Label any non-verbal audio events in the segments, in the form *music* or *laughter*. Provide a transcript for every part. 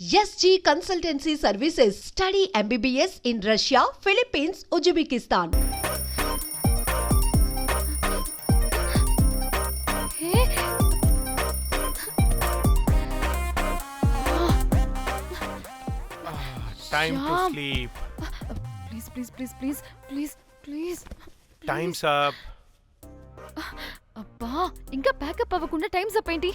SG consultancy services study MBBS in Russia Philippines Uzbekistan. Please అబ్బా ఇంకా pack up అవ్వకుండా times up ఏంటి?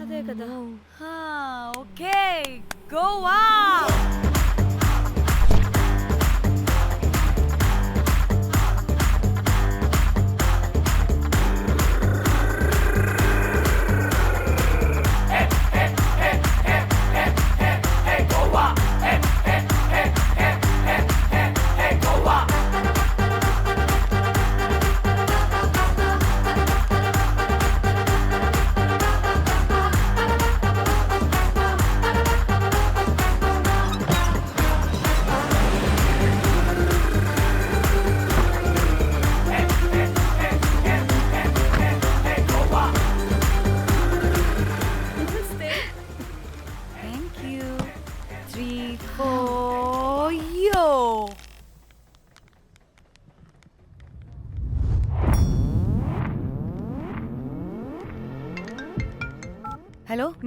అదే కదా. ఓకే. గోవా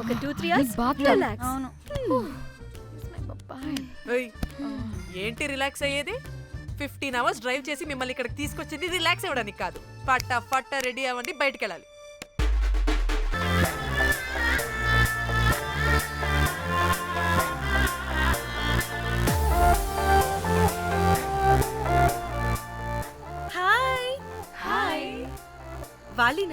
ఒక టూ త్రీ అవర్స్ బాగా రిలాక్స్ అవును. ఏంటి రిలాక్స్ అయ్యేది? ఫిఫ్టీన్ అవర్స్ డ్రైవ్ చేసి మిమ్మల్ని ఇక్కడికి తీసుకొచ్చింది రిలాక్స్ అవ్వడానికి కాదు. పట్ట పట్ట రెడీ అవ్వండి బయటికి వెళ్ళాలి.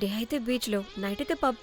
డే అయితే బీచ్లో నైట్ అయితే పబ్.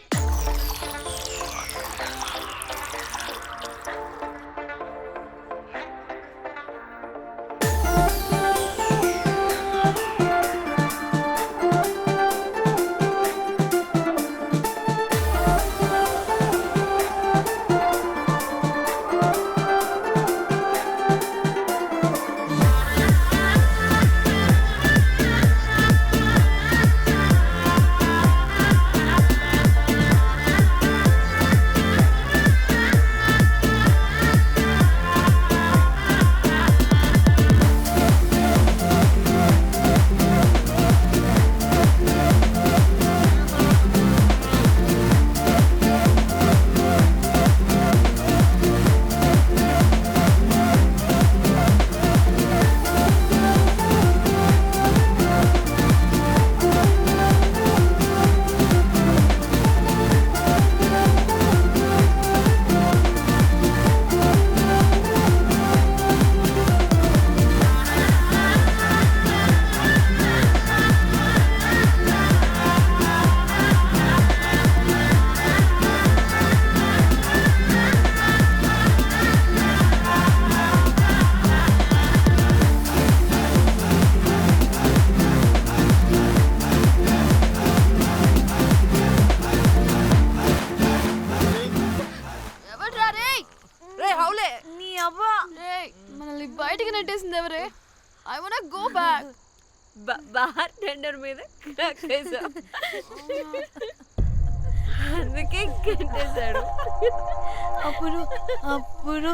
నెట్టేసింది ఎవరే? I want go back bartender మీద వేశాం. అందుకే కట్టేశాడు అప్పుడు అప్పుడు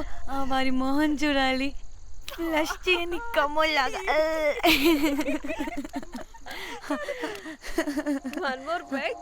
వారి మొహం చూడాలి. ఫ్లష్ చేయని కమ్మలాగా వన్ మోర్ బ్యాక్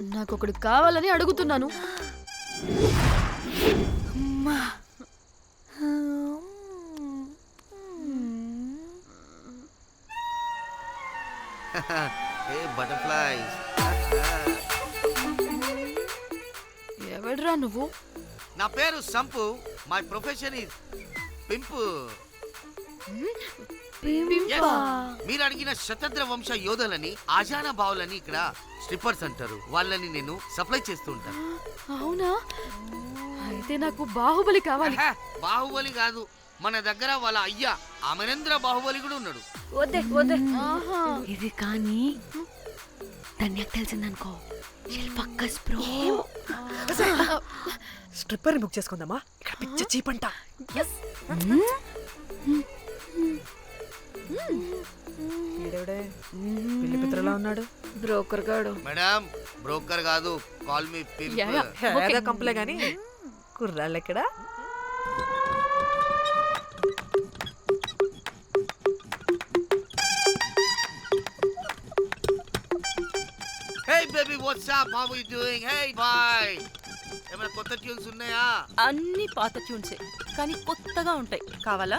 నాకు ఒకడు కావాలని అడుగుతున్నాను. ఏ బటర్ఫ్లైస్ *laughs* ఎవడ్రా నువ్వు? నా పేరు Sampu. My profession is pimp. మీరు అడిగిన శతద్ర వంశ యోధులని ఆజానా బావులని ఇక్కడ స్ట్రిప్పర్స్ అంటారు. వాళ్ళని నేను సప్లై చేస్తూ ఉంటాను. అవునా? అయితే నాకు బాహుబలి కావాలి. ఆహా, బాహుబలి కాదు. మన దగ్గర వాళ్ళ అయ్యా అమరేంద్ర బాహుబలి కూడా ఉన్నాడు. వద్దే వద్దే. ఇది కానీ ధన్యకు తెలిసిందనుకో. ఫక్కస్ బ్రో. స్ట్రిప్పర్ బుక్ చేసుకుందామా? ఇక్కడ పిచ్చ చీపంట వీడెవడే పిల్లి పిత్రలా ఉన్నాడు. బ్రోకర్ గాడు. మేడం బ్రోకర్ కాదు కాల్ మీ ఏదో కంపలే గాని. కుర్రాళ్ళు ఎక్కడ? Hey baby what's up how you doing hey boy ఏమైనా కొత్త ట్యూన్స్ ఉన్నాయా? అన్ని పాత ట్యూన్సే కానీ కొత్తగా ఉంటాయి. కావాలా?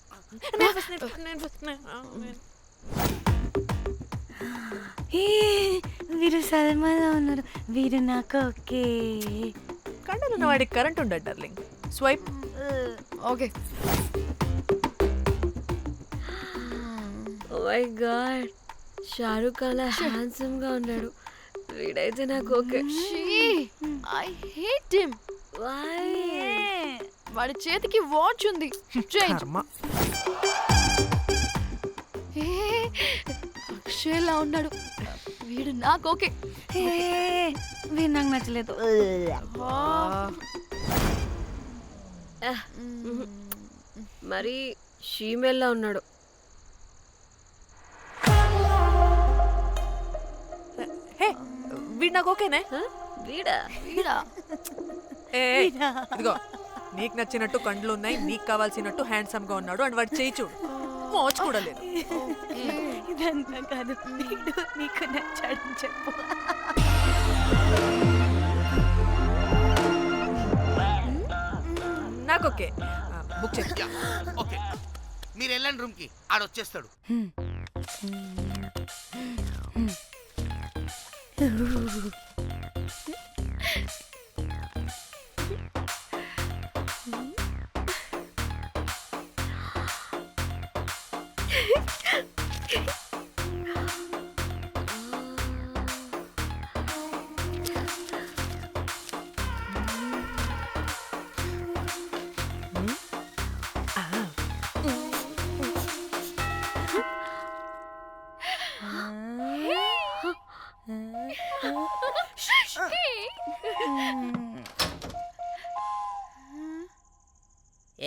మ్మ్. వీరు సల్మాలో ఉన్నారు వీరు నాకు ఓకే. కండలు ఉన్న వాడికి కరెంట్ ఉండదు darling swipe okay oh my god Shahrukh అలా హ్యాండ్సమ్గా ఉన్నాడు. వీడైతే నాకు ఓకే. ఐ హేట్ హిమ్ వాడి చేతికి వాచ్ ఉంది. చేంజ్ అక్షయ్లా ఉన్నాడు. వీడు నాకు ఓకే. వీరు నాకు నచ్చలేదు. మరి షీమెల్లా ఉన్నాడు. హే వీడు నాకు ఓకేనే? వీడా? వీడా. ఇదిగో. నీకు నచ్చినట్టు కండ్లు ఉన్నాయి నీకు కావాల్సినట్టు హ్యాండ్సమ్గా ఉన్నాడు అండ్ వాడు చేయి చూడు. మోచ్ కూడా లేదు. ఇదంతా కాదు. వీడు నీకు నచ్చాడని చెప్పు. నాకు ఓకే. బుక్ చేసి ఓకే. మీరు వెళ్ళండి రూమ్కి ఆడ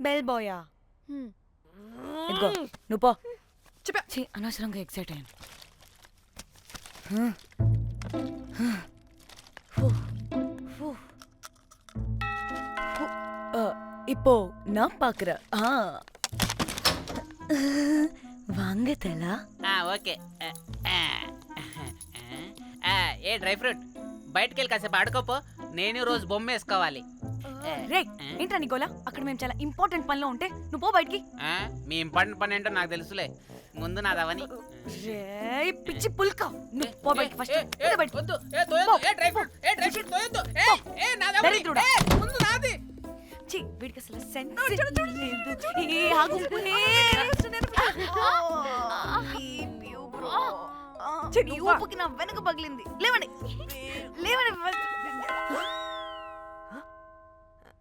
బెల్ బాయా ఇదిగో నువ్వు పో. చెప్పా. ఛీ, అనవసరంగా ఎక్సైట్ అయ్యాను. హ, హ, ఫు, ఆ, ఇప్పో నా పాకర వాంగ ఆ, ఓకే ఏ డ్రై ఫ్రూట్. బయటకు వెళ్ళి కాసేపు ఆడుకోపో. నేను రోజు బొమ్మ వేసుకోవాలి. రే ఏంట్రా నికోలా? అక్కడ మేము చాలా ఇంపార్టెంట్ పనిలో ఉంటే నువ్వు పో బయటికి. ఆ, మీ ఇంపార్టెంట్ పని ఏంటో నాకు తెలుసులే. ముందు నాదవని రేయ్, పిచ్చి పుల్క. నువ్వు పో బయటికి ఫస్ట్ ఏ, ఏ, వద్దు, ఏ, తోయొద్దు, ఏ, డ్రై ఫ్రూట్, ఏ, డ్రై ఫ్రూట్ తోయొద్దు, ఏ, ఏ, నాదవని, దరిద్రుడా. ఏ, ముందు నాది. ఛీ, వీడికి అసలు సెన్స్ లేదు. ఏ ఆగు ఏ, ఛీ, నీ ఊపుకి నా వెనక పగిలింది. లేవండి. లేవండి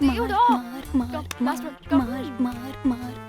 Mar, mar, mar, mar, mar, mar, mar, mar, mar,